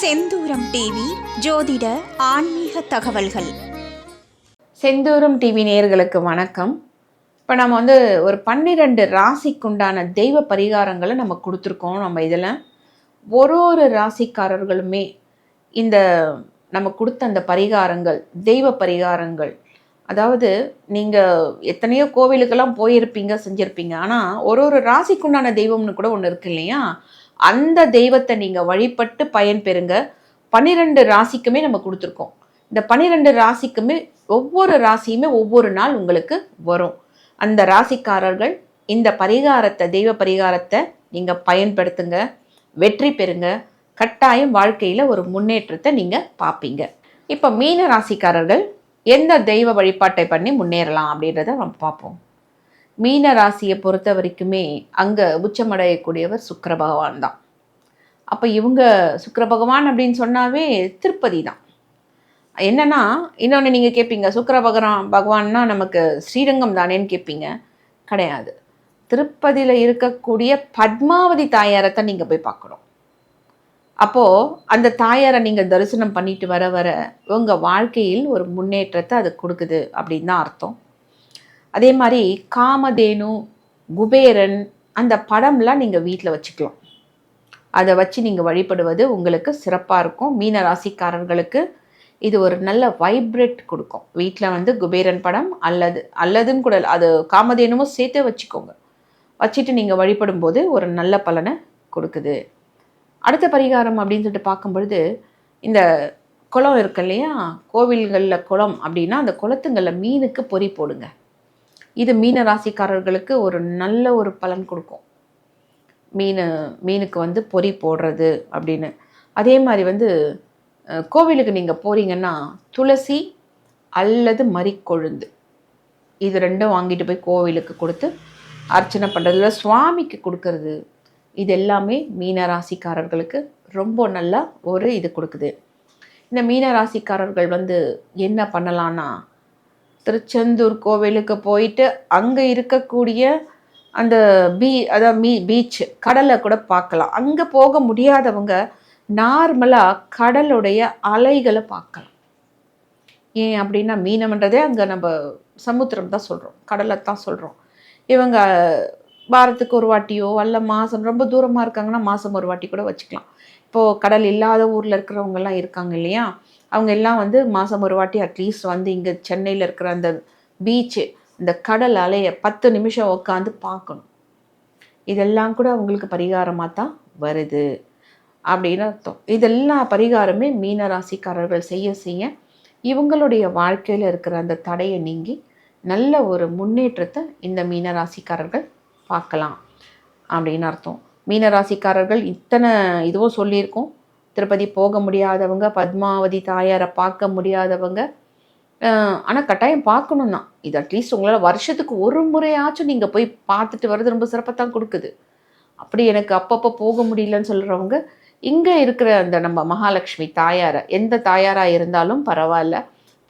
செந்தூரம் TV ஜோதிட ஆன்மீக தகவல்கள். செந்தூரம் டிவி நேயர்களுக்கு வணக்கம். இப்போ நம்ம வந்து ஒரு பன்னிரெண்டு ராசிக்குண்டான தெய்வ பரிகாரங்களை நம்ம கொடுத்துருக்கோம் நம்ம இதில். ஒரு ஒரு ராசிக்காரர்களுமே இந்த நம்ம கொடுத்த அந்த பரிகாரங்கள் தெய்வ பரிகாரங்கள். அதாவது நீங்கள் எத்தனையோ கோவிலுக்கெல்லாம் போயிருப்பீங்க செஞ்சுருப்பீங்க. ஆனால் ஒரு ஒரு ராசிக்குண்டான தெய்வம்னு கூட ஒன்று இருக்கு இல்லையா? அந்த தெய்வத்தை நீங்கள் வழிபட்டு பயன்பெறுங்க பன்னிரெண்டு ராசிக்குமே நம்ம கொடுத்துருக்கோம். இந்த பன்னிரெண்டு ராசிக்குமே ஒவ்வொரு ராசியுமே ஒவ்வொரு நாள் உங்களுக்கு வரும். அந்த ராசிக்காரர்கள் இந்த பரிகாரத்தை தெய்வ பரிகாரத்தை நீங்கள் பயன்படுத்துங்க. வெற்றி பெறுங்க. கட்டாயம் வாழ்க்கையில் ஒரு முன்னேற்றத்தை நீங்கள் பார்ப்பீங்க. இப்போ மீன ராசிக்காரர்கள் எந்த தெய்வ வழிபாட்டை பண்ணி முன்னேறலாம் அப்படின்றத நம்ம பார்ப்போம். மீன ராசியை பொறுத்த வரைக்குமே அங்கே உச்சமடையக்கூடியவர் சுக்கர பகவான் தான். அப்போ இவங்க சுக்கர பகவான் அப்படின்னு சொன்னாவே திருப்பதி தான். என்னன்னா இன்னொன்று நீங்கள் கேட்பீங்க சுக்கர பகவான் பகவான்னா நமக்கு ஸ்ரீரங்கம் தானேன்னு கேட்பீங்க கிடையாது. திருப்பதியில் இருக்கக்கூடிய பத்மாவதி தாயாரத்தை நீங்கள் போய் பார்க்கணும். அப்போது அந்த தாயாரை நீங்கள் தரிசனம் பண்ணிட்டு வர வர உங்கள் வாழ்க்கையில் ஒரு முன்னேற்றத்தை அது கொடுக்குது அப்படின்னு தான் அர்த்தம். அதே மாதிரி காமதேனு குபேரன் அந்த படம்லாம் நீங்கள் வீட்டில் வச்சுக்கலாம். அதை வச்சு நீங்கள் வழிபடுவது உங்களுக்கு சிறப்பாக இருக்கும். மீன ராசிக்காரர்களுக்கு இது ஒரு நல்ல வைப்ரேட் கொடுக்கும். வீட்டில் வந்து குபேரன் படம் அல்லது அல்லதுன்னு கூட அது காமதேனுமும் சேர்த்தே வச்சுக்கோங்க. வச்சுட்டு நீங்கள் வழிபடும் போது ஒரு நல்ல பலனை கொடுக்குது. அடுத்த பரிகாரம் அப்படின்னு சொல்லிட்டு பார்க்கும்பொழுது இந்த குளம் இருக்கு இல்லையா? கோவில்களில் குளம் அப்படின்னா அந்த குளத்துங்களில் மீனுக்கு பொறி போடுங்க. இது மீன ராசிக்காரர்களுக்கு ஒரு நல்ல ஒரு பலன் கொடுக்கும். மீன் மீனுக்கு வந்து பொறி போடுறது அப்படின்னு. அதே மாதிரி வந்து கோவிலுக்கு நீங்கள் போகிறீங்கன்னா துளசி அல்லது மறிக்கொழுந்து. இது ரெண்டும் வாங்கிட்டு போய் கோவிலுக்கு கொடுத்து அர்ச்சனை பண்ணுறதுல சுவாமிக்கு கொடுக்கறது. இது எல்லாமே மீனராசிக்காரர்களுக்கு ரொம்ப நல்லா ஒரு இது கொடுக்குது. இந்த மீனராசிக்காரர்கள் வந்து என்ன பண்ணலான்னா திருச்செந்தூர் கோவிலுக்கு போயிட்டு அங்கே இருக்கக்கூடிய அந்த பீ அதாவது மீ பீச் கடலை கூட பார்க்கலாம். அங்கே போக முடியாதவங்க நார்மலாக கடலுடைய அலைகளை பார்க்கலாம். ஏன் அப்படின்னா மீனம்ன்றதே அங்கே நம்ம சமுத்திரம் தான் சொல்கிறோம் கடலை தான் சொல்கிறோம் இவங்க வாரத்துக்கு ஒரு வாட்டியோ அல்ல மாதம் ரொம்ப தூரமாக இருக்காங்கன்னா மாதம் ஒரு வாட்டி கூட வச்சுக்கலாம். இப்போது கடல் இல்லாத ஊரில் இருக்கிறவங்கெல்லாம் இருக்காங்க இல்லையா? அவங்க எல்லாம் வந்து மாதம் ஒரு வாட்டி அட்லீஸ்ட் வந்து இங்கே சென்னையில் இருக்கிற அந்த பீச்சு இந்த கடல் அலையை பத்து நிமிஷம் உட்காந்து பார்க்கணும். இதெல்லாம் கூட அவங்களுக்கு பரிகாரமாக தான் வருது அப்படின்னு அர்த்தம். இதெல்லாம் பரிகாரமே மீன ராசிக்காரர்கள் செய்ய செய்ய இவங்களுடைய வாழ்க்கையில் இருக்கிற அந்த தடையை நீங்கி நல்ல ஒரு முன்னேற்றத்தை இந்த மீன ராசிக்காரர்கள் பார்க்கலாம் அப்படின்னு அர்த்தம். மீன ராசிக்காரர்கள் இத்தனை இதுவும் சொல்லியிருக்கோம். திருப்பதி போக முடியாதவங்க பத்மாவதி தாயாரை பார்க்க முடியாதவங்க ஆனால் கட்டாயம் பார்க்கணும் தான் இது அட்லீஸ்ட் உங்களால் வருஷத்துக்கு ஒரு முறையாச்சும் நீங்கள் போய் பார்த்துட்டு வர்றது ரொம்ப சிறப்பாக தான் கொடுக்குது. அப்படி எனக்கு அப்பப்போ போக முடியலன்னு சொல்கிறவங்க இங்கே இருக்கிற அந்த நம்ம மகாலட்சுமி தாயாரை எந்த தாயாராக இருந்தாலும் பரவாயில்ல.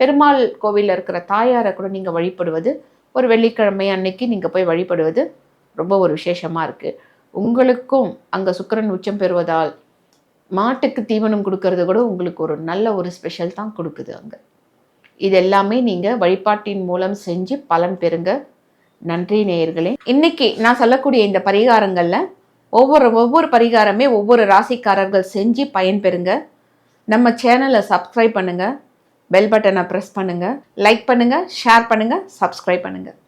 பெருமாள் கோவிலில் இருக்கிற தாயாரை கூட நீங்கள் வழிபடுவது ஒரு வெள்ளிக்கிழமை அன்னைக்கு நீங்கள் போய் வழிபடுவது ரொம்ப ஒரு விசேஷமாக இருக்குது உங்களுக்கும் அங்கே சுக்கரன் உச்சம் பெறுவதால் மாட்டுக்கு தீவனம் கொடுக்கறது கூட உங்களுக்கு ஒரு நல்ல ஒரு ஸ்பெஷல் தான் கொடுக்குது அங்கே. இது எல்லாமே நீங்கள் வழிபாட்டின் மூலம் செஞ்சு பலன் பெறுங்க. நன்றி நேயர்களே. இன்னைக்கு நான் சொல்லக்கூடிய இந்த பரிகாரங்களில் ஒவ்வொரு ஒவ்வொரு பரிகாரமே ஒவ்வொரு ராசிக்காரர்கள் செஞ்சு பயன்பெறுங்க நம்ம சேனலை சப்ஸ்கிரைப் பண்ணுங்கள் பெல் பட்டனை ப்ரெஸ் பண்ணுங்கள் லைக் பண்ணுங்கள் ஷேர் பண்ணுங்கள் சப்ஸ்கிரைப் பண்ணுங்கள்